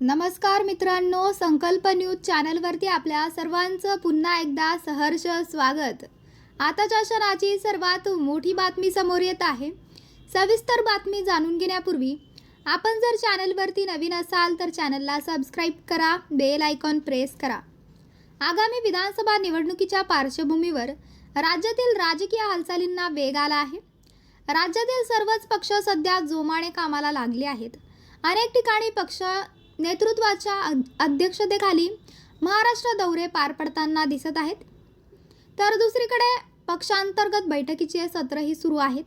नमस्कार मित्रांनो संकल्प न्यूज चॅनलवरती आपल्या सर्वांचं पुन्हा एकदा सहर्ष स्वागत. आताच्या क्षणाची सर्वात मोठी बातमी समोर येत आहे. सविस्तर बातमी जाणून घेण्यापूर्वी आपण जर चॅनलवरती नवीन असाल तर चॅनलला सबस्क्राईब करा बेल आयकॉन प्रेस करा. आगामी विधानसभा निवडणुकीच्या पार्श्वभूमीवर राज्यातील राजकीय हालचालींना वेग आला आहे. राज्यातील सर्वच पक्ष सध्या जोमाने कामाला लागले आहेत. अनेक ठिकाणी पक्ष नेतृत्वाच्या अध्यक्षतेखाली महाराष्ट्र दौरे पार पडताना दिसत आहेत. तर दुसरीकडे पक्षांतर्गत बैठकीचे सत्रही सुरू आहेत.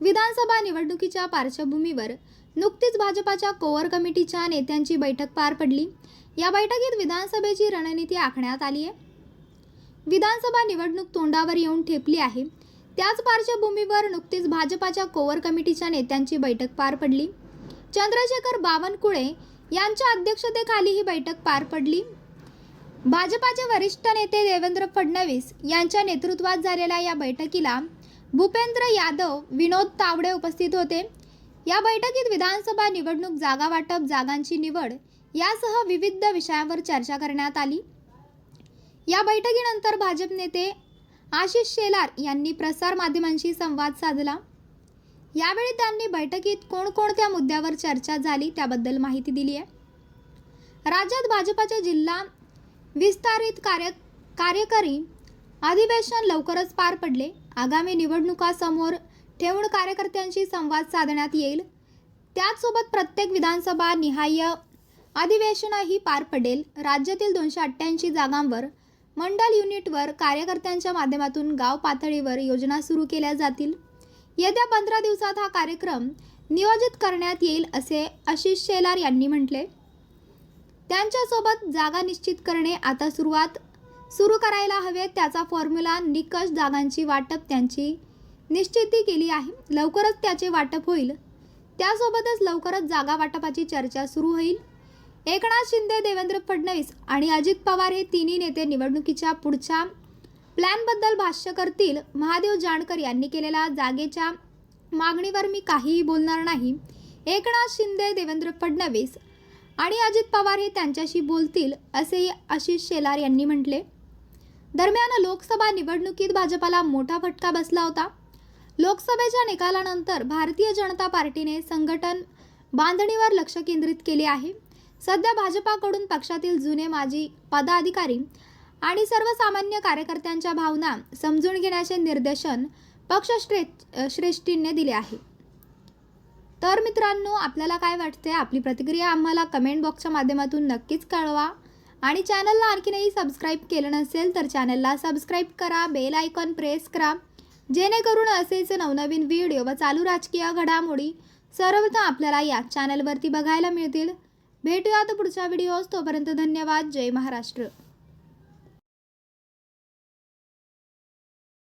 विधानसभा निवडणुकीच्या पार्श्वभूमीवर नुकतीच भाजपाच्या कोअर कमिटीच्या नेत्यांची बैठक पार पडली. या बैठकीत विधानसभेची रणनीती आखण्यात आली आहे. विधानसभा निवडणूक तोंडावर येऊन ठेपली आहे. त्याच पार्श्वभूमीवर नुकतीच भाजपाच्या कोअर कमिटीच्या नेत्यांची बैठक पार पडली. चंद्रशेखर बावनकुळे यांच्या अध्यक्षतेखाली ही बैठक पार पडली. भाजपाचे वरिष्ठ नेते देवेंद्र फडणवीस यांच्या नेतृत्वात झालेल्या या बैठकीला भूपेंद्र यादव विनोद तावडे उपस्थित होते. या बैठकीत विधानसभा निवडणूक जागा वाटप जागांची निवड यासह विविध विषयांवर चर्चा करण्यात आली. या बैठकीनंतर भाजप नेते आशिष शेलार यांनी प्रसार माध्यमांशी संवाद साधला. यावेळी त्यांनी बैठकीत कोणकोणत्या मुद्द्यावर चर्चा झाली त्याबद्दल माहिती दिली आहे. राज्यात भाजपाचे जिल्हा विस्तारित कार्य कार्यकारी अधिवेशन लवकरच पार पडले. आगामी निवडणुकासमोर ठेवून कार्यकर्त्यांशी संवाद साधण्यात येईल. त्याचसोबत प्रत्येक विधानसभा निहाय अधिवेशनही पार पडेल. राज्यातील दोनशे अठ्ठ्याऐंशी जागांवर मंडल युनिटवर कार्यकर्त्यांच्या माध्यमातून गाव पातळीवर योजना सुरू केल्या जातील. येत्या पंधरा दिवसात हा कार्यक्रम नियोजित करण्यात येईल असे आशिष शेलार यांनी म्हटले. त्यांच्यासोबत जागा निश्चित करणे आता सुरुवात सुरू करायला हवे त्याचा फॉर्म्युला निकष जागांची वाटप त्यांची निश्चिती केली आहे. लवकरच त्याचे वाटप होईल. त्यासोबतच लवकरच जागा वाटपाची चर्चा सुरू होईल. एकनाथ शिंदे देवेंद्र फडणवीस आणि अजित पवार हे तिन्ही नेते निवडणुकीच्या पुढच्या प्लॅनबद्दल भाष्य करतील महादेव जानकर यांनी केलेल्या जागेच्या मागणीवर मी काहीही बोलणार नाही. एकनाथ शिंदे देवेंद्र फडणवीस आणि अजित पवार हे त्यांच्याशी बोलतील असेही आशिष शेलार यांनी म्हटले. दरम्यान लोकसभा निवडणुकीत भाजपाला मोठा फटका बसला होता. लोकसभेच्या निकालानंतर भारतीय जनता पार्टीने संघटन बांधणीवर लक्ष केंद्रित केले आहे. सध्या भाजपाकडून पक्षातील जुने माजी पदाधिकारी आणि सर्वसामान्य कार्यकर्त्यांच्या भावना समजून घेण्याचे निर्देशन पक्ष श्रे श्रेष्ठींनी दिले आहे. तर मित्रांनो आपल्याला काय वाटते आपली प्रतिक्रिया आम्हाला कमेंट बॉक्सच्या माध्यमातून नक्कीच कळवा. आणि चॅनलला आणखीनही सबस्क्राईब केलं नसेल तर चॅनलला सबस्क्राईब करा बेल आयकॉन प्रेस करा. जेणेकरून असेच नवनवीन व्हिडिओ व चालू राजकीय घडामोडी सर्वप्रथम आपल्याला या चॅनलवरती बघायला मिळतील. भेटूयात पुढच्या व्हिडिओज तोपर्यंत धन्यवाद. जय महाराष्ट्र.